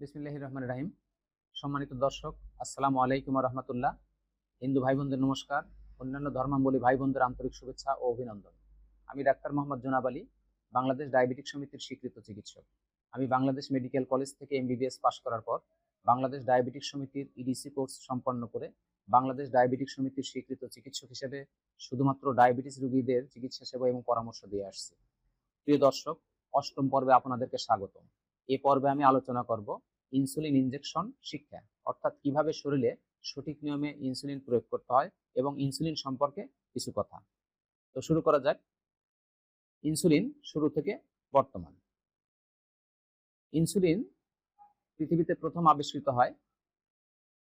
বিসমিল্লাহির রহমান রাহিম। সম্মানিত দর্শক, আসসালামু আলাইকুম রহমতুল্লাহ হিন্দু ভাই বোনদের নমস্কার, অন্যান্য ধর্মাবলী ভাই বোনদের আন্তরিক শুভেচ্ছা ও অভিনন্দন। আমি ডাক্তার মোহাম্মদ জোনাব আলী, বাংলাদেশ ডায়াবেটিক সমিতির স্বীকৃত চিকিৎসক। আমি বাংলাদেশ মেডিকেল কলেজ থেকে এমবিবিএস পাশ করার পর বাংলাদেশ ডায়াবেটিক সমিতির ইডিসি কোর্স সম্পন্ন করে বাংলাদেশ ডায়াবেটিক সমিতির স্বীকৃত চিকিৎসক হিসেবে শুধুমাত্র ডায়াবেটিস রোগীদের চিকিৎসা সেবা এবং পরামর্শ দিয়ে আসছি। প্রিয় দর্শক, অষ্টম পর্বে আপনাদেরকে স্বাগতম। এ পর্বে আমি আলোচনা করব ইনসুলিন ইনজেকশন শিক্ষা, অর্থাৎ কীভাবে শরীরে সঠিক নিয়মে ইনসুলিন প্রয়োগ করতে হয় এবং ইনসুলিন সম্পর্কে কিছু কথা। তো শুরু করা যাক। ইনসুলিন শুরু থেকে বর্তমান। ইনসুলিন পৃথিবীতে প্রথম আবিষ্কৃত হয়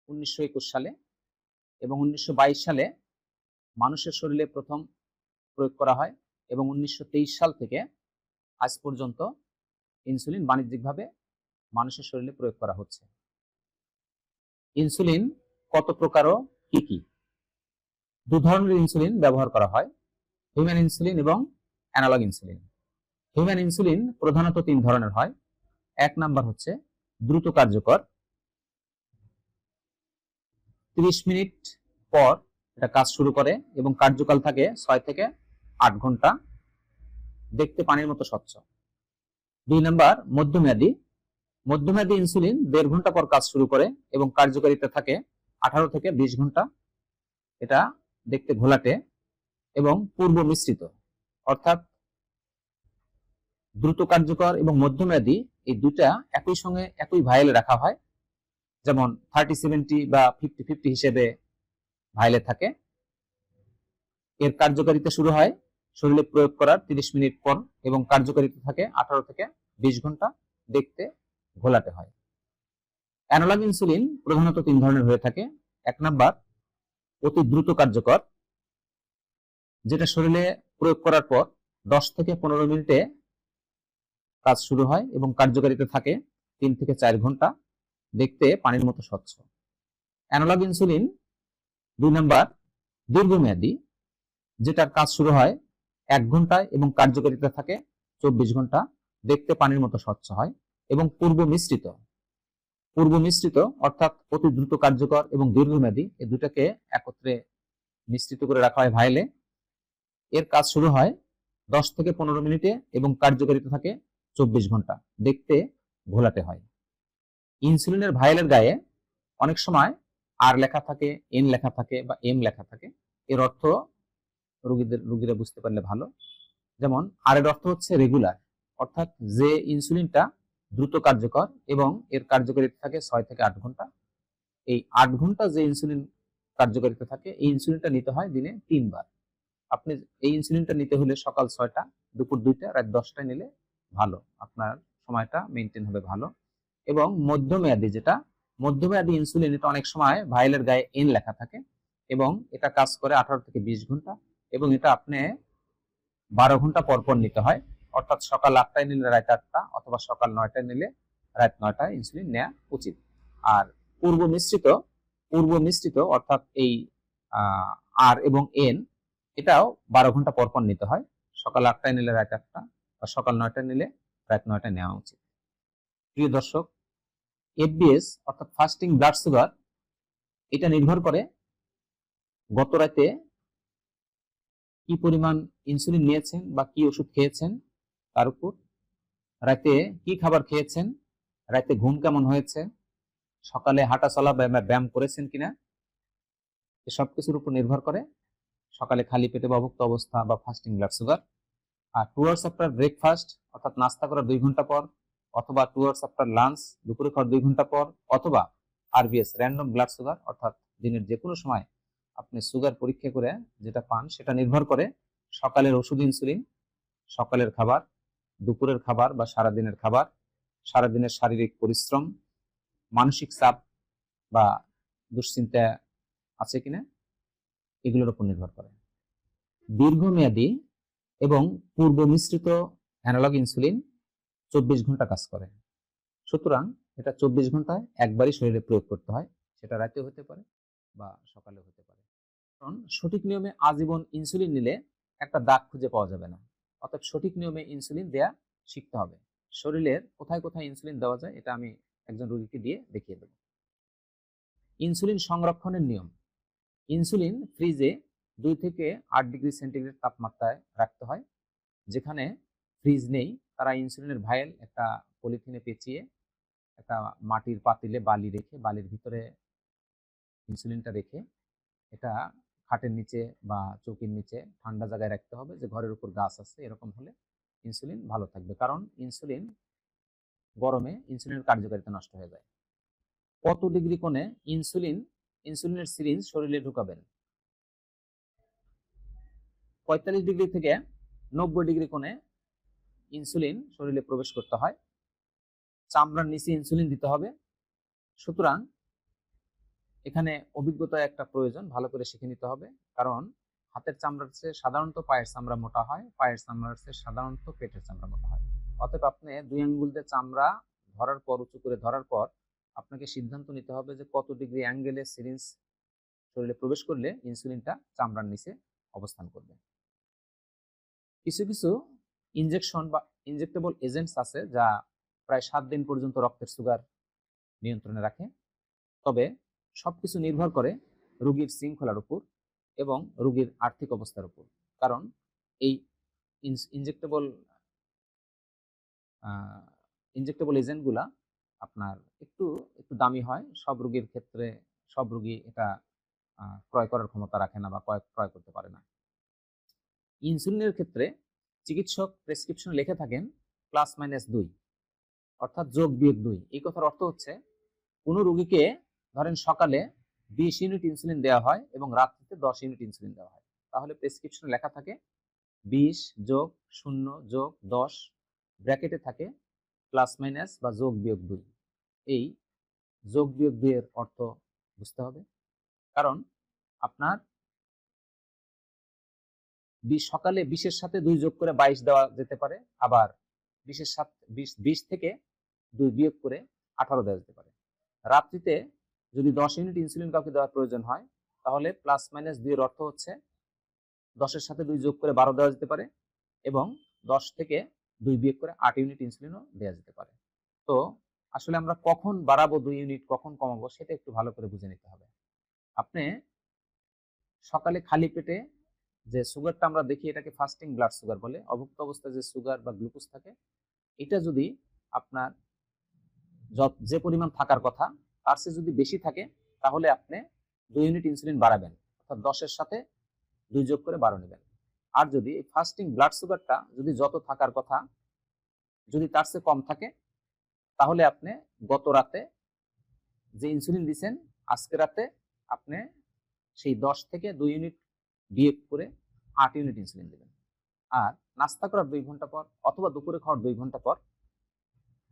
উনিশশো একুশ সালে এবং উনিশশো বাইশ সালে মানুষের শরীরে প্রথম প্রয়োগ করা হয় এবং উনিশশো তেইশ সাল থেকে আজ পর্যন্ত ইনসুলিন বাণিজ্যিকভাবে মানুষের শরীরে প্রয়োগ করা হচ্ছে। ইনসুলিন কত প্রকার কি কি? দু ধরনের ইনসুলিন ব্যবহার করা হয়, হিউম্যান ইনসুলিন এবং অ্যানালগ ইনসুলিন। হিউম্যান ইনসুলিন প্রধানত তিন ধরনের হয়। এক নাম্বার হচ্ছে দ্রুত কার্যকর। তিরিশ মিনিট পর এটা কাজ শুরু করে এবং কার্যকাল থাকে ছয় থেকে আট ঘণ্টা। দেখতে পানির মতো স্বচ্ছ। দুই নাম্বার, মধ্যমেয়াদী। মধ্যমেয়াদী ইনসুলিন দেড় ঘণ্টা পর কাজ শুরু করে এবং কার্যকারিতা থাকে আঠারো থেকে বিশ ঘণ্টা। এটা দেখতে ঘোলাটে এবং পূর্ব মিশ্রিত। অর্থাৎ দ্রুত কার্যকর এবং মধ্যমেয়াদী এই দুটা একই সঙ্গে একই ভাইলে রাখা হয়। যেমন থার্টি সেভেন্টি বা ফিফটি ফিফটি হিসেবে ভাইলে থাকে। এর কার্যকারিতা শুরু হয় শরীরে প্রয়োগ করার তিরিশ মিনিট পর এবং কার্যকারিতা থাকে আঠারো থেকে বিশ ঘণ্টা দেখতে ঘোলাটে হয়। অ্যানালগ ইনসুলিন প্রধানত তিন ধরনের হয়ে থাকে। এক নাম্বার, অতি দ্রুত কার্যকর, যেটা শরীরে প্রয়োগ করার পর দশ থেকে পনেরো মিনিটে কাজ শুরু হয় এবং কার্যকারিতা থাকে তিন থেকে চার ঘণ্টা দেখতে পানির মতো স্বচ্ছ। অ্যানালগ ইনসুলিন দুই নাম্বার, দীর্ঘমেয়াদী, যেটার কাজ শুরু হয় এক ঘন্টায় এবং কার্যকারিতা থাকে চব্বিশ ঘণ্টা। দেখতে পানির মতো স্বচ্ছ হয় এবং পূর্ব মিশ্রিত। পূর্ব মিশ্রিত অর্থাৎ অতি দ্রুত কার্যকর এবং দীর্ঘমেয়াদী এই দুটাকে একত্রে মিশ্রিত করে রাখা হয় ভাইলে। এর কাজ শুরু হয় দশ থেকে পনেরো মিনিটে এবং কার্যকারিতা থাকে চব্বিশ ঘণ্টা। দেখতে ঘোলাটে হয়। ইনসুলিনের ভাইলের গায়ে অনেক সময় আর লেখা থাকে, এন লেখা থাকে বা এম লেখা থাকে। এর অর্থ রোগীদের, রোগীরা বুঝতে পারলে ভালো। যেমন আর এর অর্থ হচ্ছে রেগুলার অর্থাৎ যে ইনসুলিনটা দ্রুত কার্যকর এবং এর কার্যকারিতা থাকে ছয় থেকে আট ঘণ্টা। এই আট ঘণ্টা যে ইনসুলিন কার্যকারিতা থাকে, এই ইনসুলিনটা নিতে হয় দিনে তিনবার। আপনি এই ইনসুলিনটা নিতে হলে সকাল ছয়টা, দুপুর দুইটা, রাত দশটায় নিলে ভালো। আপনার সময়টা মেনটেন হবে ভালো। এবং মধ্যমেয়াদী যেটা, মধ্যমেয়াদী ইনসুলিন এটা অনেক সময় ভাইলের গায়ে এন লেখা থাকে এবং এটা কাজ করে আঠারো থেকে বিশ ঘণ্টা। এটা আপনি বারো ঘণ্টা পর পর নিতে হয়। অর্থাৎ সকাল আটটায় নিলে রাত আটটা অথবা সকাল নয়টায় নিলে রাত নয়টায় ইনসুলিন নেওয়া উচিত। আর পূর্ব মিশ্রিত পূর্ব মিশ্রিত অর্থাৎ এই আর এবং এন এটাও বারো ঘণ্টা পর পর নিতে হয়। সকাল আটটায় নিলে রাত আটটা বা সকাল নয়টায় নিলে রাত নয়টায় নেওয়া উচিত। প্রিয় দর্শক এফবিএস অর্থাৎ ফাস্টিং ব্লাড সুগার এটা নির্ভর করে গত রাতে কি পরিমাণ ইনসুলিন নিয়েছেন বা কি ওষুধ খেয়েছেন তার উপর? রাতে কি খাবার খেয়েছেন? রাতে ঘুম কেমন হয়েছে? সকালে হাঁটা চলা ব্যায়াম করেছেন কিনা? এসব কিছুর উপর নির্ভর করে সকালে খালি পেটে বা অভুক্ত অবস্থা বা ফাস্টিং ব্লাড সুগার আর টু আওয়ার্স আফটার ব্রেকফাস্ট অর্থাৎ নাস্তা করার দুই ঘণ্টা পর অথবা টু আওয়ার্স আফটার লাঞ্চ দুপুরে খাওয়ার দুই ঘণ্টা পর অথবা আরবিএস র্যান্ডম ব্লাড সুগার অর্থাৎ দিনের যে কোনো সময় আপনি সুগার পরীক্ষা করে যেটা পান সেটা নির্ভর করে সকালের ওষুধ ইনসুলিন, সকালের খাবার, দুপুরের খাবার বা সারাদিনের খাবার, সারাদিনের শারীরিক পরিশ্রম, মানসিক চাপ বা দুশ্চিন্তা আছে কিনা, এগুলোর উপর নির্ভর করে। দীর্ঘমেয়াদী এবং পূর্ব মিশ্রিত অ্যানালগ ইনসুলিন চব্বিশ ঘণ্টা কাজ করে। সুতরাং এটা চব্বিশ ঘন্টায় একবারই শরীরে প্রয়োগ করতে হয়, সেটা রাতে হতে পারে বা সকালে হতে পারে। কারণ সঠিক নিয়মে আজীবন ইনসুলিন নিলে একটা দাগ খুঁজে পাওয়া যাবে না। অর্থাৎ সঠিক নিয়মে ইনসুলিন দেয়া শিখতে হবে। শরীরের কোথায় কোথায় ইনসুলিন দেওয়া যায় এটা আমি একজন রোগীকে দিয়ে দেখিয়ে দেব। ইনসুলিন সংরক্ষণের নিয়ম। ইনসুলিন ফ্রিজে দুই থেকে আট ডিগ্রি সেন্টিগ্রেড তাপমাত্রায় রাখতে হয়। যেখানে ফ্রিজ নেই, তারা ইনসুলিনের ভায়েল একটা পলিথিনে পেঁচিয়ে একটা মাটির পাতিলে বালি রেখে, বালির ভিতরে ইনসুলিনটা রেখে এটা খাটের নিচে বা চৌকির নিচে ঠান্ডা জায়গায় রাখতে হবে যে ঘরের উপর গাছ আছে, এরকম হলে ইনসুলিন ভালো থাকবে। কারণ ইনসুলিন গরমে ইনসুলিনের কার্যকারিতা নষ্ট হয়ে যায়। কত ডিগ্রি কোণে ইনসুলিন ইনসুলিনের সিরিঞ্জ শরীরে ঢুকাবেন? পঁয়তাল্লিশ ডিগ্রি থেকে নব্বই ডিগ্রি কোণে ইনসুলিন শরীরে প্রবেশ করতে হয়। চামড়ার নিচে ইনসুলিন দিতে হবে। সুতরাং এখানে অভিজ্ঞতা একটা প্রয়োজন, ভালো করে শিখে নিতে হবে। কারণ হাতের চামড়ার চেয়ে সাধারণত পায়ের চামড়া মোটা হয়, পায়ের চামড়ার চেয়ে সাধারণত পেটের চামড়া মোটা হয়। অতএব আপনি দুই আঙ্গুল দিয়ে চামড়া ধরার পর, উঁচু করে ধরার পর আপনাকে সিদ্ধান্ত নিতে হবে যে কত ডিগ্রি অ্যাঙ্গেলে সিরিঞ্জ শরীরে প্রবেশ করলে ইনসুলিনটা চামড়ার নিচে অবস্থান করবে। কিছু কিছু ইনজেকশন বা ইনজেক্টেবল এজেন্টস আছে যা প্রায় সাত দিন পর্যন্ত রক্তের সুগার নিয়ন্ত্রণে রাখে। তবে সবকিছু নির্ভর করে রোগীর শৃঙ্খলার উপর এবং রোগীর আর্থিক অবস্থার উপর। কারণ এই ইনজেক্টেবল ইনজেক্টেবল এজেন্টগুলা আপনার একটু একটু দামি হয়, সব রোগীর ক্ষেত্রে সব রোগী এটা ক্রয় করার ক্ষমতা রাখে না বা ক্রয় করতে পারে না। ইনসুলিনের ক্ষেত্রে চিকিৎসক প্রেসক্রিপশন লিখে থাকেন প্লাস মাইনাস দুই, অর্থাৎ যোগ বিয়োগ দুই। এই কথার অর্থ হচ্ছে কোনো রোগীকে ধরেন সকালে বিশ ইউনিট ইনসুলিন দেওয়া হয় এবং রাত্রিতে দশ ইউনিট ইনসুলিন দেওয়া হয়। তাহলে প্রেসক্রিপশনে লেখা থাকে, বিশ যোগ শূন্য যোগ দশ ব্র্যাকেটে থাকে প্লাস মাইনাস বা যোগ বিয়োগ দুই। এই যোগ বিয়োগ দুইয়ের অর্থ বুঝতে হবে। কারণ আপনার বিশ সকালে বিশের সাথে দুই যোগ করে বাইশ দেওয়া যেতে পারে, আবার বিশের সাথে বিশ বিশ থেকে দুই বিয়োগ করে আঠারো দেওয়া যেতে পারে। রাত্রিতে যদি দশ ইউনিট ইনসুলিন কাউকে দেওয়ার প্রয়োজন হয়, তাহলে প্লাস মাইনাস দুইয়ের অর্থ হচ্ছে দশের সাথে দুই যোগ করে বারো দেওয়া যেতে পারে এবং দশ থেকে দুই বিয়োগ করে আট ইউনিট ইনসুলিনও দেওয়া যেতে পারে। তো আসলে আমরা কখন বাড়াবো দুই ইউনিট, কখন কমাবো সেটা একটু ভালো করে বুঝে নিতে হবে। আপনি সকালে খালি পেটে যে সুগারটা আমরা দেখি এটাকে ফাস্টিং ব্লাড সুগার বলে, অভুক্ত অবস্থায় যে সুগার বা গ্লুকোজ থাকে, এটা যদি আপনার যে পরিমাণ থাকার কথা তার যদি বেশি থাকে, তাহলে আপনি দুই ইউনিট ইনসুলিন বাড়াবেন, অর্থাৎ দশের সাথে দুই যোগ করে বারো নেবেন। আর যদি এই ফাস্টিং ব্লাড সুগারটা যদি যত থাকার কথা, যদি তার চেয়ে কম থাকে, তাহলে আপনি গত রাতে যে ইনসুলিন দিছেন, আজকে রাতে আপনি সেই দশ থেকে দুই ইউনিট বিয়োগ করে আট ইউনিট ইনসুলিন দেবেন। আর নাস্তা করার দুই ঘণ্টা পর অথবা দুপুরে খাওয়ার দুই ঘণ্টা পর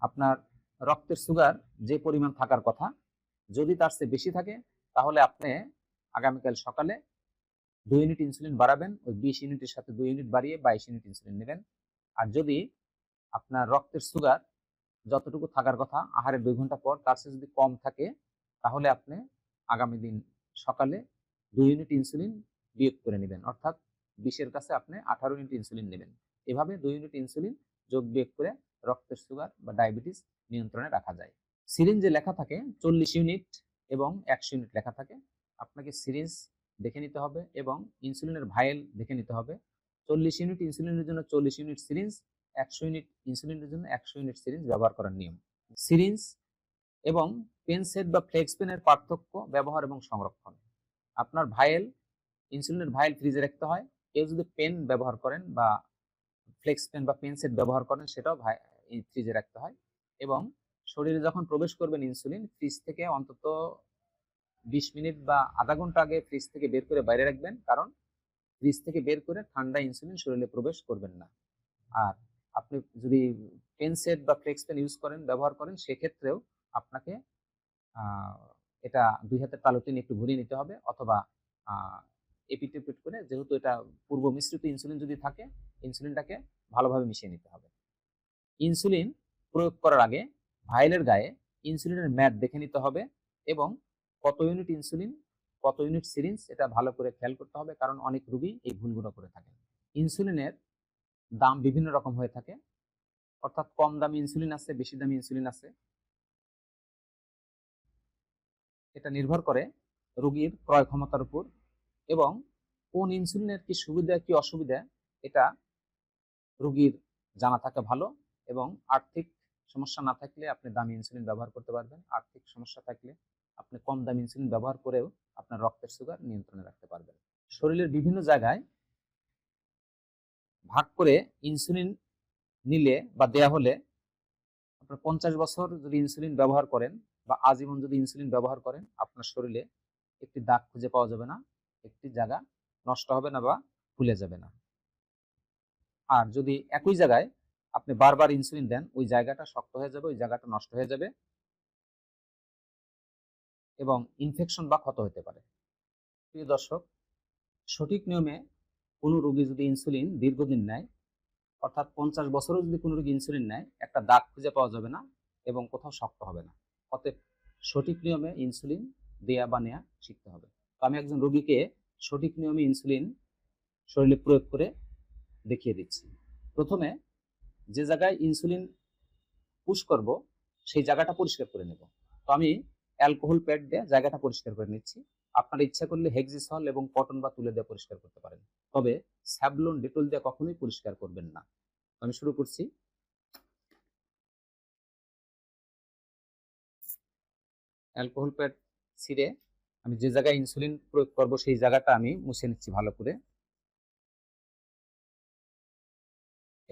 আপনার রক্তের সুগার যে পরিমাণ থাকার কথা যদি তার চেয়ে বেশি থাকে, তাহলে আপনি আগামীকাল সকালে দুই ইউনিট ইনসুলিন বাড়াবেন, ওই বিশ ইউনিটের সাথে দুই ইউনিট বাড়িয়ে বাইশ ইউনিট ইনসুলিন নেবেন। আর যদি আপনার রক্তের সুগার যতটুকু থাকার কথা আহারের দুই ঘণ্টা পর তার চেয়ে যদি কম থাকে, তাহলে আপনি আগামী দিন সকালে দুই ইউনিট ইনসুলিন বিয়োগ করে নেবেন। অর্থাৎ বিশের কাছে আপনি আঠারো ইউনিট ইনসুলিন নেবেন। এভাবে দুই ইউনিট ইনসুলিন যোগ বিয়োগ করে রক্তের সুগার বা ডায়াবেটিস নিয়ন্ত্রণে রাখা যায়। সিরিঞ্জে লেখা থাকে চল্লিশ ইউনিট এবং একশো ইউনিট লেখা থাকে। আপনাকে সিরিঞ্জ দেখে নিতে হবে এবং ইনসুলিনের ভাইল দেখে নিতে হবে। চল্লিশ ইউনিট ইনসুলিনের জন্য চল্লিশ ইউনিট সিরিঞ্জ একশো ইউনিট ইনসুলিনের জন্য একশো ইউনিট সিরিঞ্জ ব্যবহার করার নিয়ম। সিরিঞ্জ এবং পেন সেট বা ফ্লেক্স পেনের পার্থক্য ব্যবহার এবং সংরক্ষণ। আপনার ভাইল ইনসুলিনের ভাইল ফ্রিজে রাখতে হয়। কেউ যদি পেন ব্যবহার করেন বা ফ্লেক্স পেন বা পেন সেট ব্যবহার করেন, সেটাও ফ্রিজে রাখতে হয়। এবং শরীরে যখন প্রবেশ করবেন ইনসুলিন ফ্রিজ থেকে অন্তত বিশ মিনিট বা আধা ঘণ্টা আগে ফ্রিজ থেকে বের করে বাইরে রাখবেন। কারণ ফ্রিজ থেকে বের করে ঠান্ডা ইনসুলিন শরীরে প্রবেশ করবেন না। আর আপনি যদি পেন সেট বা ফ্লেক্স পেন ইউজ করেন, ব্যবহার করেন, সেক্ষেত্রেও আপনাকে এটা দুই হাতের তালুতে একটু ঘুরিয়ে নিতে হবে অথবা এপিট এপিট করে যেহেতু এটা পূর্ব মিশ্রিত ইনসুলিন যদি থাকে ইনসুলিনটাকে ভালোভাবে মিশিয়ে নিতে হবে। ইনসুলিন প্রয়োগ করার আগে ভাইলের গায়ে ইনসুলিনের ম্যাট দেখে নিতে হবে এবং কত ইউনিট ইনসুলিন কত ইউনিট সিরিঞ্জ এটা ভালো করে খেয়াল করতে হবে কারণ অনেক রুগী এই ভুলগুলো করে থাকে। ইনসুলিনের দাম বিভিন্ন রকম হয়ে থাকে। অর্থাৎ কম দামি ইনসুলিন আছে, বেশি দামি ইনসুলিন আছে। এটা নির্ভর করে রোগীর ক্রয় ক্ষমতার উপর এবং কোন ইনসুলিনের কি সুবিধা, কি অসুবিধা এটা রোগীর জানা থাকা ভালো এবং আর্থিক সমস্যা না থাকলে আপনি দামি ইনসুলিন ব্যবহার করতে পারবেন। আর্থিক সমস্যা থাকলে আপনি কম দামি ইনসুলিন ব্যবহার করেও আপনার রক্তের সুগার নিয়ন্ত্রণে রাখতে পারবেন। শরীরের বিভিন্ন জায়গায় ভাগ করে ইনসুলিন নিলে বা দেয়া হলে আপনার পঞ্চাশ বছর যদি ইনসুলিন ব্যবহার করেন বা আজীবন যদি ইনসুলিন ব্যবহার করেন, আপনার শরীরে একটি দাগ খুঁজে পাওয়া যাবে না, একটি জায়গা নষ্ট হবে না বা ফুলে যাবে না। আর যদি একই জায়গায় আপনি বারবার ইনসুলিন দেন, ওই জায়গাটা শক্ত হয়ে যাবে, ওই জায়গাটা নষ্ট হয়ে যাবে এবং ইনফেকশন বা ক্ষত হতে পারে। প্রিয় দর্শক, সঠিক নিয়মে কোনো রোগী যদি ইনসুলিন দীর্ঘদিন নেয়, অর্থাৎ পঞ্চাশ বছরও যদি কোনো রোগী ইনসুলিন নেয়, একটা দাগ খুঁজে পাওয়া যাবে না এবং কোথাও শক্ত হবে না। অতএব সঠিক নিয়মে ইনসুলিন দেয়া বা নেয়া শিখতে হবে। তো আমি একজন রোগীকে সঠিক নিয়মে ইনসুলিন শরীরে প্রয়োগ করে দেখিয়ে দিচ্ছি। প্রথমে যে জায়গায় ইনসুলিন পুশ করব, সেই জায়গাটা পরিষ্কার করে নেব। তো আমি অ্যালকোহল প্যাড দিয়ে জায়গাটা পরিষ্কার করে নিচ্ছি। আপনারা ইচ্ছা করলে হেক্সিসল এবং কটন বা তুলে দিয়ে পরিষ্কার করতে পারেন। তবে স্যাবলন ডেটল দিয়ে কখনোই পরিষ্কার করবেন না। আমি শুরু করছি। অ্যালকোহল প্যাড ছিঁড়ে আমি যে জায়গায় ইনসুলিন প্রয়োগ করব, সেই জায়গাটা আমি মুছে নিচ্ছি ভালো করে।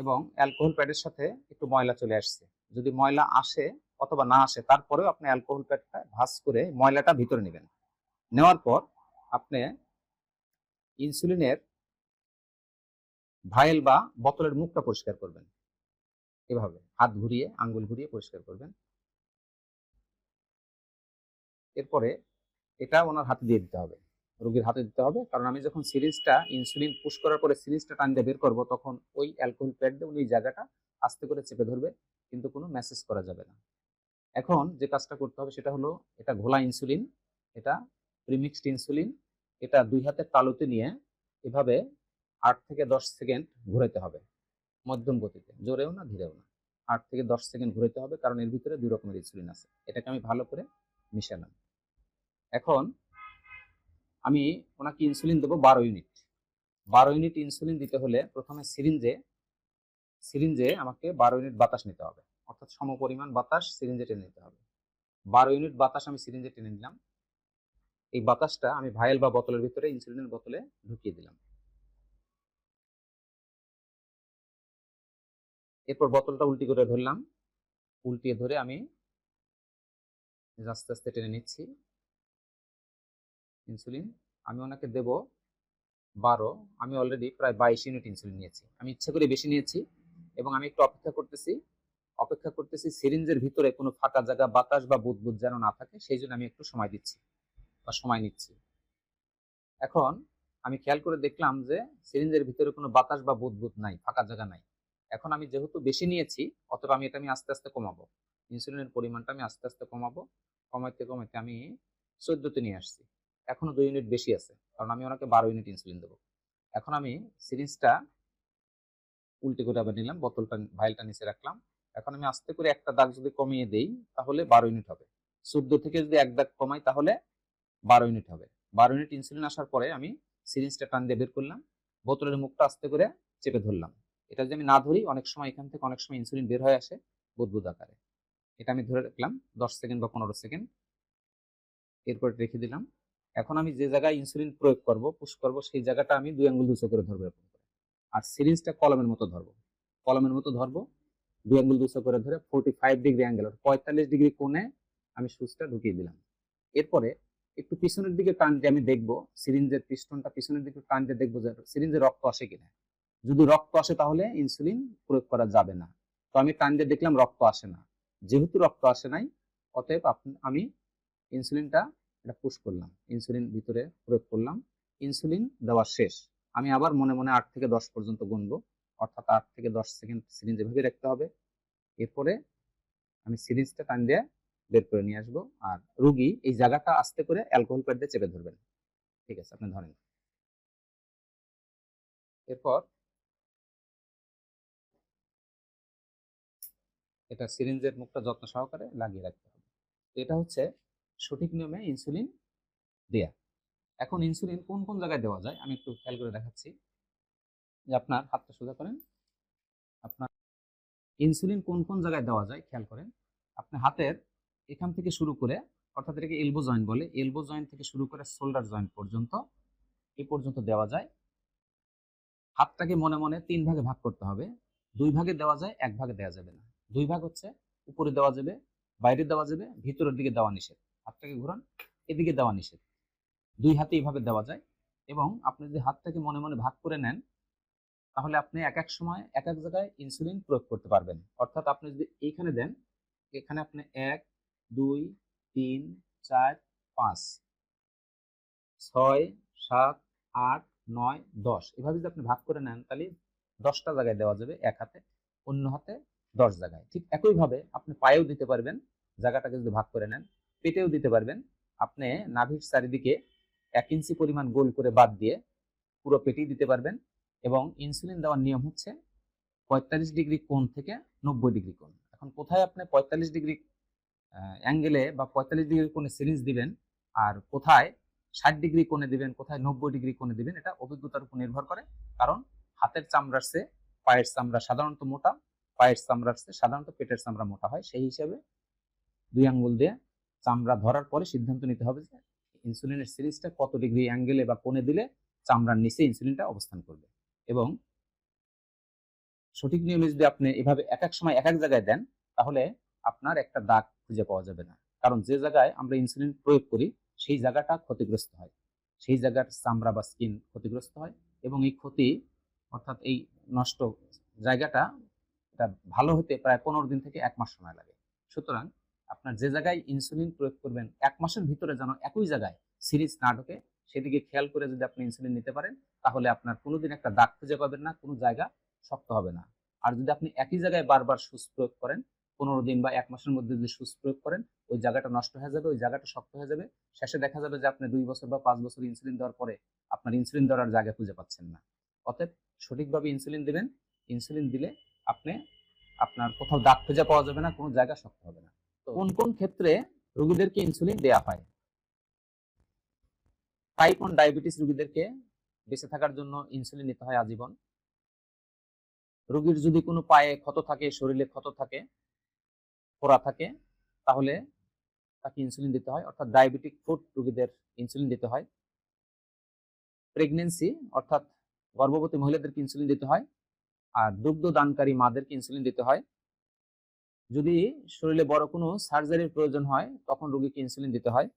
এবং অ্যালকোহল প্যাডের সাথে একটু ময়লা চলে আসছে। যদি ময়লা আসে অথবা না আসে, তারপরেও আপনি অ্যালকোহল প্যাডটা ভাঁজ করে ময়লাটা ভিতরে নেবেন। নেওয়ার পর আপনি ইনসুলিনের ভাইল বা বোতলের মুখটা পরিষ্কার করবেন। এভাবে হাত ঘুরিয়ে, আঙ্গুল ঘুরিয়ে পরিষ্কার করবেন। এরপরে এটা ওনার হাতে দিয়ে দিতে হবে। রোগীর হাতে দিতে হবে। কারণ আমি যখন সিরিজটা ইনসুলিন পুশ করার পরে সিরিজটা টান দিয়ে বের করব, তখন ওই অ্যালকোহল প্যাড দিয়ে উনি জায়গাটা আস্তে করে চেপে ধরবে, কিন্তু কোনো মেসেজ করা যাবে না। এখন যে কাজটা করতে হবে সেটা হলো, এটা ঘোলা ইনসুলিন এটা প্রিমিক্সড ইনসুলিন এটা দুই হাতের তালুতে নিয়ে এভাবে আট থেকে দশ সেকেন্ড ঘুরাইতে হবে, মধ্যম গতিতে। জোরেও না, ধীরেও না। আট থেকে দশ সেকেন্ড ঘুরাইতে হবে, কারণ এর ভিতরে দুই রকমের ইনসুলিন আছে। এটাকে আমি ভালো করে মিশালাম। এখন আমি ওনাকে ইনসুলিন দেবো বারো ইউনিট বারো ইউনিট ইনসুলিন দিতে হলে প্রথমে সিরিঞ্জে সিরিঞ্জে আমাকে বারো ইউনিট বাতাস নিতে হবে। অর্থাৎ সমপরিমাণ বাতাস সিরিঞ্জে টেনে নিতে হবে। বারো ইউনিট বাতাস আমি সিরিঞ্জে টেনে নিলাম। এই বাতাসটা আমি ভাইল বা বোতলের ভিতরে ইনসুলিনের বোতলে ঢুকিয়ে দিলাম। এরপর বোতলটা উল্টি করে ধরলাম। উল্টিয়ে ধরে আমি আস্তে আস্তে টেনে নিচ্ছি। ইনসুলিন আমি ওনাকে দেব বারো, আমি অলরেডি প্রায় বাইশ ইউনিট ইনসুলিন নিয়েছি। আমি ইচ্ছা করে বেশি নিয়েছি এবং আমি একটু অপেক্ষা করতেছি অপেক্ষা করতেছি সিরিঞ্জের ভিতরে কোনো ফাঁকা জায়গা, বাতাস বা বুদবুদ যেন না থাকে, সেই জন্য আমি একটু সময় দিচ্ছি বা সময় নিচ্ছি। এখন আমি খেয়াল করে দেখলাম যে সিরিঞ্জের ভিতরে কোনো বাতাস বা বুদবুদ নাই, ফাঁকা জায়গা নাই। এখন আমি যেহেতু বেশি নিয়েছি অথবা আমি এটা আমি আস্তে আস্তে কমাবো। ইনসুলিনের পরিমাণটা আমি আস্তে আস্তে কমাবো, কমাইতে কমাইতে আমি চোদ্দতে নিয়ে আসছি। এখনও দুই ইউনিট বেশি আছে, কারণ আমি ওনাকে বারো ইউনিট ইনসুলিন দেবো। এখন আমি সিরিজটা উল্টে করে আবার নিলাম, বোতলটা ভাইলটা নিচে রাখলাম। এখন আমি আস্তে করে একটা দাগ যদি কমিয়ে দেই, তাহলে বারো ইউনিট হবে। চোদ্দ থেকে যদি এক দাগ কমাই, তাহলে বারো ইউনিট হবে। বারো ইউনিট ইনসুলিন আসার পরে আমি সিরিঞ্জটা টান দিয়ে বের করলাম, বোতলের মুখটা আস্তে করে চেপে ধরলাম। এটা যদি আমি না ধরি, অনেক সময় এখান থেকে অনেক সময় ইনসুলিন বের হয়ে আসে বুদবুদ আকারে। এটা আমি ধরে রাখলাম, দশ সেকেন্ড বা পনেরো সেকেন্ড। এরপর রেখে দিলাম। এখন আমি যে জায়গায় ইনসুলিন প্রয়োগ করব পুশ করব, সেই জায়গাটা আমি দুই আঙ্গুল দুশো করে ধরবো এরকম করে। আর সিরিঞ্জটা কলমের মতো ধরবো। কলমের মতো ধরবো, দুই আঙ্গুল দুশো করে ধরে ফোর্টি ফাইভ ডিগ্রি অ্যাঙ্গেল পঁয়তাল্লিশ ডিগ্রি কোণে আমি সুচটা ঢুকিয়ে দিলাম। এরপরে একটু পিছনের দিকে টান দিয়ে আমি দেখব সিরিঞ্জের পিস্টনটা পিছনের দিকে টান দিয়ে দেখব যে সিরিঞ্জে রক্ত আসে কিনা। যদি রক্ত আসে তাহলে ইনসুলিন প্রয়োগ করা যাবে না। তো আমি টান দিয়ে দেখলাম রক্ত আসে না। যেহেতু রক্ত আসে নাই, অতএব আমি ইনসুলিনটা এটা পুশ করলাম। ইনসুলিন ভিতরে প্রয়োগ করলাম। ইনসুলিন দেওয়া শেষ। আমি আবার মনে মনে আট থেকে দশ পর্যন্ত গুনবো। অর্থাৎ আট থেকে দশ সেকেন্ড সিরিঞ্জ এভাবে রাখতে হবে। এরপরে আমি সিরিঞ্জটা টান দিয়ে বের করে নিয়ে আসব। আর রুগী এই জায়গাটা আস্তে করে অ্যালকোহল প্যাড দিয়ে চেপে ধরবেন। ঠিক আছে, আপনি ধরেন। এরপর এটা সিরিঞ্জের মুখটা যত্ন সহকারে লাগিয়ে রাখতে হবে। এটা হচ্ছে সঠিক নিয়মে ইনসুলিন দেয়া। এখন ইনসুলিন কোন কোন জায়গায় দেওয়া যায়? আমি একটু খেয়াল করে দেখাচ্ছি। যে আপনার হাতটা সোজা করেন। আপনার ইনসুলিন কোন কোন জায়গায় দেওয়া যায়? খেয়াল করেন। আপনি হাতের এখান থেকে শুরু করে, অর্থাৎ এটাকে এলবো জয়েন্ট বলে এলবো জয়েন্ট থেকে শুরু করে শোল্ডার জয়েন্ট পর্যন্ত এ পর্যন্ত দেওয়া যায়। হাতটাকে মনে মনে তিন ভাগে ভাগ করতে হবে। দুই ভাগে দেওয়া যায়, এক ভাগে দেওয়া যাবে না। দুই ভাগ হচ্ছে, উপরে দেওয়া যাবে, বাইরে দেওয়া যাবে, ভিতরের দিকে দেওয়া নিষেধ। হাতটাকে ঘুরান, এদিকে দেওয়া নিষেধ। দুই হাতে এইভাবে দেওয়া যায় এবং আপনি যদি হাতটাকে মনে মনে ভাগ করে নেন, তাহলে আপনি এক এক সময় এক এক জায়গায় ইনসুলিন প্রয়োগ করতে পারবেন। অর্থাৎ আপনি যদি এইখানে দেন, এখানে আপনি এক, দুই, তিন, চার, পাঁচ, ছয়, সাত, আট, নয়, দশ, এভাবে যদি আপনি ভাগ করে নেন, তাহলে দশটা জায়গায় দেওয়া যাবে, এক হাতে, অন্য হাতে দশ জায়গায়। ঠিক একইভাবে আপনি পায়েও দিতে পারবেন, জায়গাটাকে যদি ভাগ করে নেন পেটেও দিতে পারবেন। আপনি নাভির চারিদিকে এক ইঞ্চি পরিমাণ গোল করে বাদ দিয়ে পুরো পেটেই দিতে পারবেন এবং ইনসুলিন দেওয়ার নিয়ম হচ্ছে পঁয়তাল্লিশ ডিগ্রি কোণ থেকে নব্বই ডিগ্রি কোণ। এখন কোথায় আপনি পঁয়তাল্লিশ ডিগ্রি অ্যাঙ্গেলে বা পঁয়তাল্লিশ ডিগ্রি কোণে সিরিঞ্জ দিবেন আর কোথায় ষাট ডিগ্রি কোণে দিবেন, কোথায় নব্বই ডিগ্রি কোণে দিবেন, এটা অভিজ্ঞতার উপর নির্ভর করে। কারণ হাতের চামড়ার চেয়ে পায়ের চামড়া সাধারণত মোটা, পায়ের চামড়ার চেয়ে সাধারণত পেটের চামড়া মোটা হয়। সেই হিসাবে দুই আঙ্গুল দিয়ে চামড়া ধরার পরে সিদ্ধান্ত নিতে হবে যে ইনসুলিনের সিরিজটা কত ডিগ্রি অ্যাঙ্গেলে বা কোণে দিলে চামড়ার নিচে ইনসুলিনটা অবস্থান করবে। এবং সঠিক নিয়মে যদি আপনি এভাবে এক এক সময় এক এক জায়গায় দেন, তাহলে আপনার একটা দাগ খুঁজে পাওয়া যাবে না। কারণ যে জায়গায় আমরা ইনসুলিন প্রয়োগ করি, সেই জায়গাটা ক্ষতিগ্রস্ত হয়। সেই জায়গার চামড়া বা স্কিন ক্ষতিগ্রস্ত হয় এবং এই ক্ষতি অর্থাৎ এই নষ্ট জায়গাটা এটা ভালো হতে প্রায় পনেরো দিন থেকে এক মাস সময় লাগে। সুতরাং আপনার যে জায়গায় ইনসুলিন প্রয়োগ করবেন, এক মাসের ভিতরে যেন একই জায়গায় সিরিজ না ঢোকে, সেদিকে খেয়াল করে যদি আপনি ইনসুলিন নিতে পারেন, তাহলে আপনার কোনোদিন একটা দাগ খুঁজে পাবেন না, কোনো জায়গা শক্ত হবে না। আর যদি আপনি একই জায়গায় বারবার সুচ প্রয়োগ করেন, পনেরো দিন বা এক মাসের মধ্যে যদি সুচ প্রয়োগ করেন, ওই জায়গাটা নষ্ট হয়ে যাবে, ওই জায়গাটা শক্ত হয়ে যাবে। শেষে দেখা যাবে যে আপনি দুই বছর বা পাঁচ বছর ইনসুলিন দেওয়ার পরে আপনার ইনসুলিন দেওয়ার জায়গা খুঁজে পাচ্ছেন না। অতএব সঠিকভাবে ইনসুলিন দিবেন ইনসুলিন দিলে আপনি আপনার কোথাও দাগ খুঁজে পাওয়া যাবে না, কোনো জায়গা শক্ত হবে না। কোন কোন ক্ষেত্রে রোগীদেরকে ইনসুলিন দেওয়া হয়? টাইপ ওয়ান ডায়াবেটিস রোগীদেরকে বেঁচে থাকার জন্য ইনসুলিন নিতে হয় আজীবন। রোগীর যদি কোনো পায়ে ক্ষত থাকে, শরীরে ক্ষত থাকে, ফোড়া থাকে, তাহলে তাকে ইনসুলিন দিতে হয়। অর্থাৎ ডায়াবেটিক ফুড রোগীদের ইনসুলিন দিতে হয়। প্রেগনেন্সি অর্থাৎ গর্ভবতী মহিলাদেরকে ইনসুলিন দিতে হয়। আর দুগ্ধ দানকারী মাদেরকে ইনসুলিন দিতে হয়। যদি শরীরে বড় কোনো সার্জারির প্রয়োজন হয়, তখন রোগীকে ইনসুলিন দিতে হয়।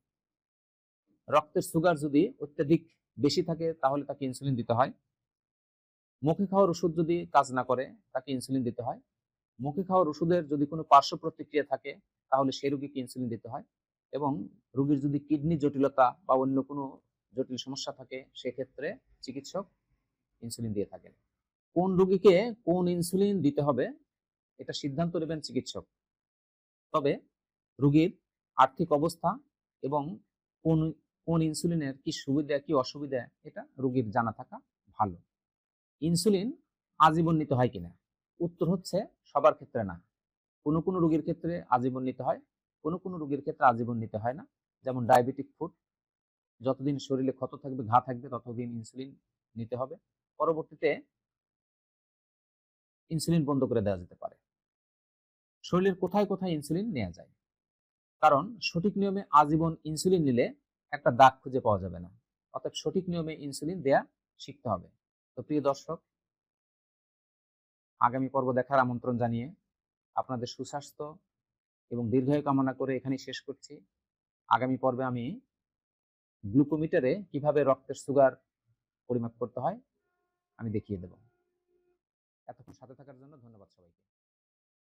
রক্তের সুগার যদি অত্যাধিক বেশি থাকে, তাহলে তাকে ইনসুলিন দিতে হয়। মুখে খাওয়ার ওষুধ যদি কাজ না করে, তাকে ইনসুলিন দিতে হয়। মুখে খাওয়ার ওষুধের যদি কোনো পার্শ্ব প্রতিক্রিয়া থাকে, তাহলে সেই রোগীকে ইনসুলিন দিতে হয় এবং রোগীর যদি কিডনি জটিলতা বা অন্য কোনো জটিল সমস্যা থাকে, সেক্ষেত্রে চিকিৎসক ইনসুলিন দিয়ে থাকেন। কোন রোগীকে কোন ইনসুলিন দিতে হবে এটা সিদ্ধান্ত নেবেন চিকিৎসক। তবে রোগীর আর্থিক অবস্থা এবং কোন কোন ইনসুলিনের কি সুবিধা, কি অসুবিধা, এটা রোগীর জানা থাকা ভালো। ইনসুলিন আজীবন নিতে হয় কিনা? উত্তর হচ্ছে সবার ক্ষেত্রে না। কোনো কোনো রোগীর ক্ষেত্রে আজীবন নিতে হয়, কোনো কোনো রোগীর ক্ষেত্রে আজীবন নিতে হয় না। যেমন ডায়াবেটিক ফুড, যতদিন শরীরে ক্ষত থাকবে, ঘা থাকবে, ততদিন ইনসুলিন নিতে হবে। পরবর্তীতে ইনসুলিন বন্ধ করে দেওয়া যেতে পারে। শরীরের কোথায় কোথায় ইনসুলিন নেওয়া যায়। কারণ সঠিক নিয়মে আজীবন ইনসুলিন নিলে একটা দাগ খুঁজে পাওয়া যাবে না। অর্থাৎ সঠিক নিয়মে ইনসুলিন দেয়া শিখতে হবে। তো প্রিয় দর্শক, আগামী পর্ব দেখার আমন্ত্রণ জানিয়ে আপনাদের সুস্বাস্থ্য এবং দীর্ঘায়ু কামনা করে এখানেই শেষ করছি। আগামী পর্বে আমি গ্লুকোমিটারে কীভাবে রক্তের সুগার পরিমাপ করতে হয় আমি দেখিয়ে দেব। এতক্ষণ সাথে থাকার জন্য ধন্যবাদ সবাইকে।